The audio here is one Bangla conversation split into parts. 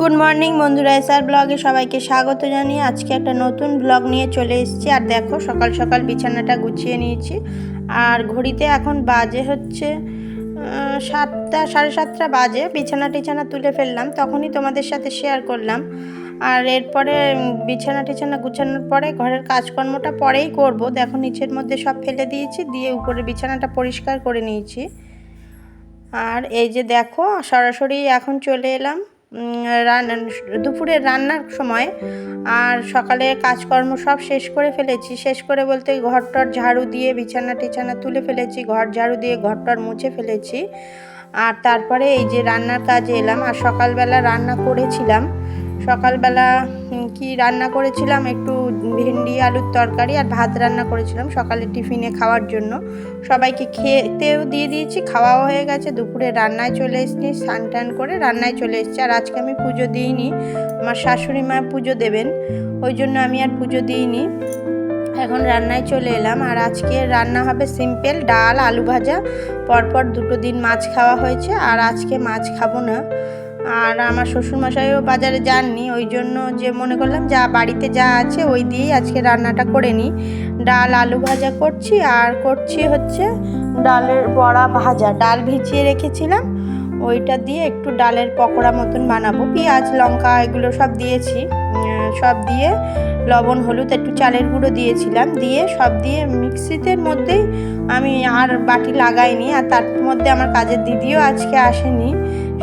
গুড মর্নিং বন্ধুরা এসআর ব্লগে সবাইকে স্বাগত জানিয়ে আজকে একটা নতুন ব্লগ নিয়ে চলে এসেছি। আর দেখো, সকাল সকাল বিছানাটা গুছিয়ে নিয়েছি। আর ঘড়িতে এখন বাজে হচ্ছে সাতটা, সাড়ে সাতটা বাজে। বিছানা টিছানা তুলে ফেললাম, তখনই তোমাদের সাথে শেয়ার করলাম। আর এরপরে বিছানা টিছানা গুছানোর পরে ঘরের কাজকর্মটা পরেই করব। দেখো, নিচের মধ্যে সব ফেলে দিয়েছি, দিয়ে উপরে বিছানাটা পরিষ্কার করে নিয়েছি। আর এই যে দেখো, সরাসরি এখন চলে এলাম। দুপুরে রান্নার সময় আর সকালে কাজকর্ম সব শেষ করে ফেলেছি। শেষ করে বলতে ঘর টর ঝাড়ু দিয়ে, বিছানা টিছানা তুলে ফেলেছি, ঘর ঝাড়ু দিয়ে ঘর টর মুছে ফেলেছি। আর তারপরে এই যে রান্নার কাজে এলাম। আর সকালবেলা রান্না করেছিলাম। সকালবেলা কি রান্না করেছিলাম? একটু ভেন্ডি, আলুর তরকারি আর ভাত রান্না করেছিলাম সকালে টিফিনে খাওয়ার জন্য। সবাইকে খেতেও দিয়ে দিয়েছি, খাওয়াও হয়ে গেছে। দুপুরে রান্নায় চলে এসেছি, স্নান টান করে রান্নায় চলে এসেছি। আর আজকে আমি পুজো দিইনি, আমার শাশুড়ি মা পুজো দেবেন, ওই জন্য আমি আর পুজো দিইনি। এখন রান্নায় চলে এলাম। আর আজকে রান্না হবে সিম্পল ডাল, আলু ভাজা, পরপর দুটো দিন মাছ খাওয়া হয়েছে। আর আজকে মাছ খাব না। আর আমার শ্বশুরমশাইও বাজারে যাননি, ওই জন্য যে মনে করলাম যা বাড়িতে যা আছে ওই দিয়েই আজকে রান্নাটা করে নিই। ডাল, আলু ভাজা করছি, আর করছি হচ্ছে ডালের বড়া ভাজা। ডাল ভিজিয়ে রেখেছিলাম, ওইটা দিয়ে একটু ডালের পকোড়া মতন বানাবো। পেঁয়াজ, লঙ্কা এগুলো সব দিয়েছি সব দিয়ে লবণ, হলুদ, একটু চালের গুঁড়ো দিয়েছিলাম। দিয়ে সব দিয়ে মিক্সিতের মধ্যেই আমি আর বাটি লাগাইনি, আর তার মধ্যে আমার কাজের দিদিও আজকে আসেনি।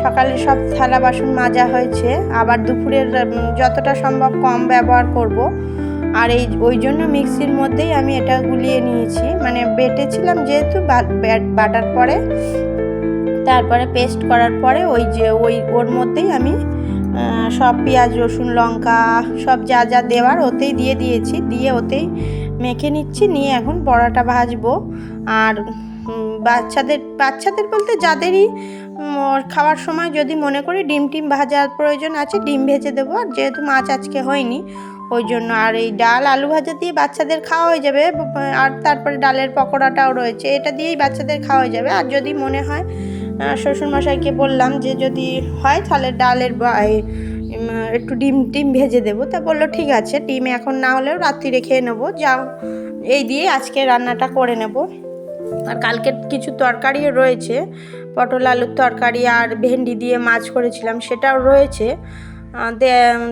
সকালে সব থালা বাসন মাজা হয়েছে। আবার দুপুরের যতটা সম্ভব কম ব্যবহার করব। আর এই, ওই জন্য মিক্সির মধ্যেই আমি এটা গুলিয়ে নিয়েছি। মানে বেটেছিলাম যেহেতু বাটার পরে। তারপরে পেস্ট করার পরে ওই যে, ওই, ওর মধ্যেই আমি সব পেঁয়াজ, রসুন, লঙ্কা, সব যা যা দেওয়ার ওতেই দিয়ে দিয়েছি। দিয়ে ওতেই মেখে নিচ্ছি। নিয়ে এখন বড়াটা ভাজবো। আর বাচ্চাদের বাচ্চাদের বলতে যাদেরই খাওয়ার সময় যদি মনে করি ডিম টিম ভাজার প্রয়োজন আছে, ডিম ভেজে দেবো। আর যেহেতু মাছ আজকে হয়নি, ওই জন্য আর এই ডাল, আলু ভাজা দিয়ে বাচ্চাদের খাওয়া হয়ে যাবে, আর তারপরে ডালের পকোড়াটাও রয়েছে, এটা দিয়েই বাচ্চাদের খাওয়া হয়ে যাবে। আর যদি মনে হয় শ্বশুরমশাইকে বললাম যে যদি হয়, তাহলে ডালের একটু ডিম টিম ভেজে দেবো। তা বলল, ঠিক আছে, ডিম এখন না হলেও রাত্রিরে খেয়ে নেব। যাও, এই দিয়ে আজকে রান্নাটা করে নেব। আর কালকের কিছু তরকারিও রয়েছে। পটল আলুর তরকারি আর ভেন্ডি দিয়ে মাছ করেছিলাম, সেটাও রয়েছে।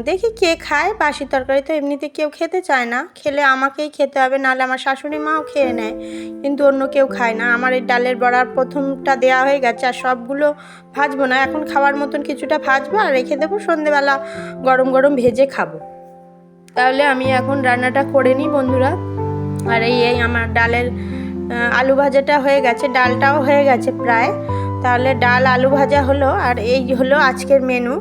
দেখি কে খায়, বাসি তরকারি তো এমনিতে কেউ খেতে চায় না। খেলে আমাকেই খেতে হবে, নাহলে আমার শাশুড়ি মাও খেয়ে নেয়। কিন্তু অন্য কেউ খায় না। আমার এই ডালের বড়ার প্রথমটা দেওয়া হয়ে গেছে আর সবগুলো ভাজবো না। এখন খাওয়ার মতন কিছুটা ভাজবো আর রেখে দেবো, সন্ধেবেলা গরম গরম ভেজে খাব। তাহলে আমি এখন রান্নাটা করে নিই বন্ধুরা। আর এই আমার ডালের আলু ভাজাটা হয়ে গেছে, ডালটাও হয়ে গেছে প্রায়। তাহলে ডাল, আলু ভাজা হলো, আর এই হলো আজকের মেনু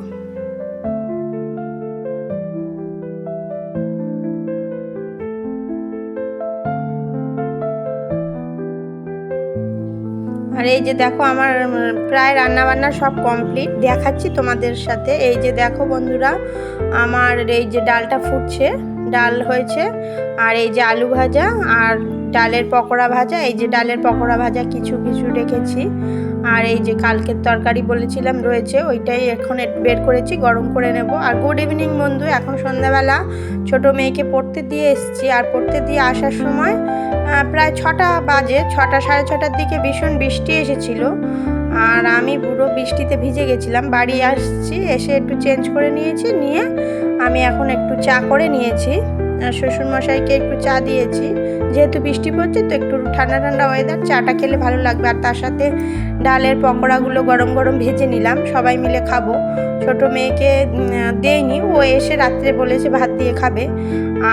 আর এই যে দেখো, আমার প্রায় রান্নাবান্না সব কমপ্লিট দেখাচ্ছি তোমাদের সাথে। এই যে দেখো বন্ধুরা, আমার এই যে ডালটা ফুটছে। ডাল হয়েছে, আর এই যে আলু ভাজা আর ডালের পকোড়া ভাজা, এই যে ডালের পকোড়া ভাজা কিছু কিছু রেখেছি। আর এই যে কালকের তরকারি বলেছিলাম রয়েছে, ওইটাই এখন বের করেছি, গরম করে নেব। আর গুড ইভিনিং বন্ধু, এখন সন্ধ্যাবেলা ছোট মেয়েকে পড়তে দিয়ে এসেছি। আর পড়তে দিয়ে আসার সময় প্রায় ছটা বাজে, ছটা, সাড়ে ছটার দিকে ভীষণ বৃষ্টি এসেছিল। আর আমি পুরো বৃষ্টিতে ভিজে গেছিলাম। বাড়ি আসছি, এসে একটু চেঞ্জ করে নিয়েছি, নিয়ে আমি এখন একটু চা করে নিয়েছি। শ্বশুরমশাইকে একটু চা দিয়েছি। যেহেতু বৃষ্টি পড়ছে, তো একটু ঠান্ডা ঠান্ডা ওয়েদার চাটা খেলে ভালো লাগবে। আর তার সাথে ডালের পকোড়াগুলো গরম গরম ভেজে নিলাম, সবাই মিলে খাব। ছোট মেয়েকে দেয়নি ও এসে রাত্রে বলেছে ভাত দিয়ে খাবে।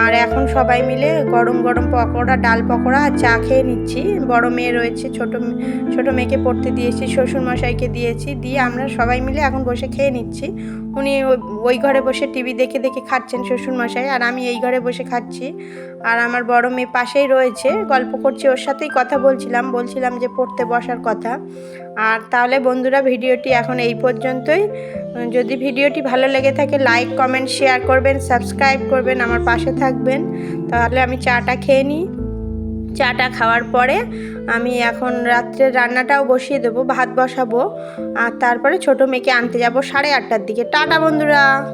আর এখন সবাই মিলে গরম গরম পকোড়া, ডাল পকোড়া আর চা খেয়ে নিচ্ছি। বড় মেয়ে রয়েছে, ছোট ছোট মেয়েকে পড়তে দিয়েছি শ্বশুর মশাইকে দিয়েছি, দিয়ে আমরা সবাই মিলে এখন বসে খেয়ে নিচ্ছি। উনি ওই- ঘরে বসে টিভি দেখে দেখে খাচ্ছেন শ্বশুর মশাই আর আমি এই ঘরে বসে খাচ্ছি। আর আমার বড় মেয়ে পাশেই রয়েছে, গল্প করছি ওর সাথেই কথা বলছিলাম বলছিলাম যে পড়তে বসার কথা। আর তাহলে বন্ধুরা ভিডিওটি এখন এই পর্যন্তই। যদি ভিডিওটি ভালো লেগে থাকে, লাইক, কমেন্ট, শেয়ার করবেন, সাবস্ক্রাইব করবেন, আমার পাশে থাকবেন। তাহলে আমি চাটা খেয়ে নিই। চাটা খাওয়ার পরে আমি এখন রাত্রে রান্নাটাও বসিয়ে দেবো, ভাত বসাবো, আর তারপরে ছোটো মেয়েকে আনতে যাব সাড়ে আটটার দিকে। টাটা বন্ধুরা!